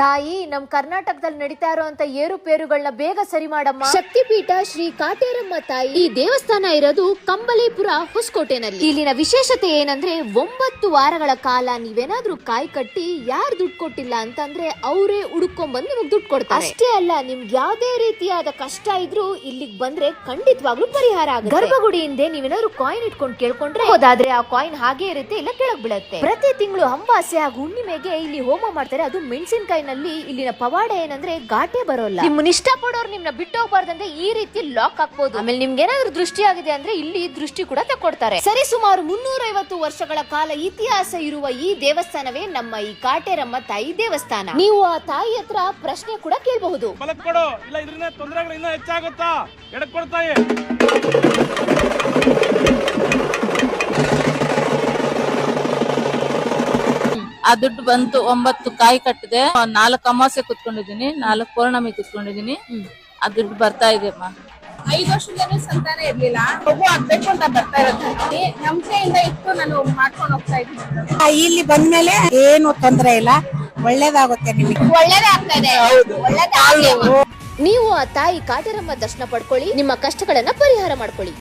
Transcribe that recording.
ತಾಯಿ ನಮ್ ಕರ್ನಾಟಕದಲ್ಲಿ ನಡೀತಾ ಇರುವಂತ ಏರುಪೇರುಗಳನ್ನ ಬೇಗ ಸರಿ ಮಾಡಮ್ಮ. ಶಕ್ತಿಪೀಠ ಶ್ರೀ ಕಾಟೇರಮ್ಮ ತಾಯಿ. ಈ ದೇವಸ್ಥಾನ ಇರೋದು ಕಂಬಲೇಪುರ ಹೊಸಕೋಟೆನಲ್ಲಿ. ಇಲ್ಲಿನ ವಿಶೇಷತೆ ಏನಂದ್ರೆ ಒಂಬತ್ತು ವಾರಗಳ ಕಾಲ ನೀವೇನಾದ್ರೂ ಕಾಯಿ ಕಟ್ಟಿ ಯಾರು ದುಡ್ಡು ಕೊಟ್ಟಿಲ್ಲ ಅಂತಂದ್ರೆ ಅವರೇ ಹುಡುಕೊಂಡ್ಬಂದು ನಿಮಗೆ ದುಡ್ಡು ಕೊಡ್ತಾರೆ. ಅಷ್ಟೇ ಅಲ್ಲ ನಿಮ್ಗೆ ಯಾವುದೇ ರೀತಿಯಾದ ಕಷ್ಟ ಇದ್ರೂ ಇಲ್ಲಿಗೆ ಬಂದ್ರೆ ಖಂಡಿತವಾಗ್ಲೂ ಪರಿಹಾರ ಆಗುತ್ತೆ. ಗರ್ಭಗುಡಿ ಹಿಂದೆ ನೀವೇನಾದ್ರೂ ಕಾಯಿನ್ ಇಟ್ಕೊಂಡು ಕೇಳ್ಕೊಂಡ್ರೆ ಹೋದಾದ್ರೆ ಆ ಕಾಯಿನ್ ಹಾಗೆ ಇರುತ್ತೆ ಇಲ್ಲ ಕೆಳಗ್ ಬೀಳುತ್ತೆ. ಪ್ರತಿ ತಿಂಗಳು ಅಂಬಾಸೆ ಹಾಗೂ ಹುಣ್ಣಿಮೆಗೆ ಇಲ್ಲಿ ಹೋಮ ಮಾಡ್ತಾರೆ. ಅದು ಮೆಣಸಿನಕಾಯಿನಲ್ಲಿ ಇಲ್ಲಿನ ಪವಾಡ ಏನಂದ್ರೆ ಘಾಟೆ ಬರೋಲ್ಲ. ನಿಮ್ಮನ್ನ ಇಷ್ಟಪಡೋರು ನಿಮ್ನ ಬಿಟ್ಟು ಹೋಗ್ಬಾರ್ದಂದ್ರೆ ಈ ರೀತಿ ಲಾಕ್ ಹಾಕ್ಬೋದು. ಆಮೇಲೆ ನಿಮ್ಗೆ ಏನಾದ್ರು ದೃಷ್ಟಿ ಆಗಿದೆ ಅಂದ್ರೆ ಇಲ್ಲಿ ದೃಷ್ಟಿ ಕೂಡ ತಕೊಡ್ತಾರೆ ಸರಿ ಸುಮಾರು ಮುನ್ನೂರೈವತ್ತು ವರ್ಷಗಳ ಕಾಲ ಇತಿಹಾಸ ಇರುವ ಈ ದೇವಸ್ಥಾನವೇ ನಮ್ಮ ಈ ಕಾಟೇರಮ್ಮ ತಾಯಿ ದೇವಸ್ಥಾನ. ನೀವು ಆ ತಾಯಿ ಹತ್ರ ಪ್ರಶ್ನೆ ಕೂಡ ಕೇಳಬಹುದು. ಕೊಡು ಇಲ್ಲ ಇದರಿಂದ ತೊಂದರೆಗಳು ಇನ್ನೂ ಹೆಚ್ಚಾಗುತ್ತಾ? ಎಡಕ್ ಕೊಡ್ತಾಯಿ. ಆ ದುಡ್ಡು ಬಂತು ಒಂಬತ್ತು ಕಾಯಿ ಕಟ್ಟಿದೆ. ನಾಲ್ಕು ಅಮಾವಾಸ್ಯೆ ಕುತ್ಕೊಂಡಿದೀನಿ ನಾಲ್ಕು ಪೌರ್ಣಮಿ ಕುತ್ಕೊಂಡಿದೀನಿ ಆ ದುಡ್ಡು ಬರ್ತಾ ಇದೆ ಅಮ್ಮ. ಐದು ವರ್ಷದಲ್ಲಿ ಸಂತಾನ ಇರ್ಲಿಲ್ಲ. ಮಗು ಆಗ್ಬೇಕು ಅಂತ ಬರ್ತಾ ಇರೋದು. ನಂಬಿಕೆಯಿಂದ ಇಟ್ಟು ನಾನು ಮಾಡ್ಕೊಂಡು ಹೋಗ್ತಾ ಇದ್ದೀನಿ. ಇಲ್ಲಿ ಬಂದ್ಮೇಲೆ ಏನು ತೊಂದ್ರೆ ಇಲ್ಲ. ಒಳ್ಳೇದಾಗುತ್ತೆ ನಿಮಗೆ. ಒಳ್ಳೇದೇ ಆಗ್ತಾ ಇದೆ. ಒಳ್ಳೇದೇ ನೀವು ಆ ತಾಯಿ ಕಾಟೇರಮ್ಮ ದರ್ಶನ ಪಡ್ಕೊಳ್ಳಿ ನಿಮ್ಮ ಕಷ್ಟಗಳನ್ನ ಪರಿಹಾರ ಮಾಡ್ಕೊಳ್ಳಿ.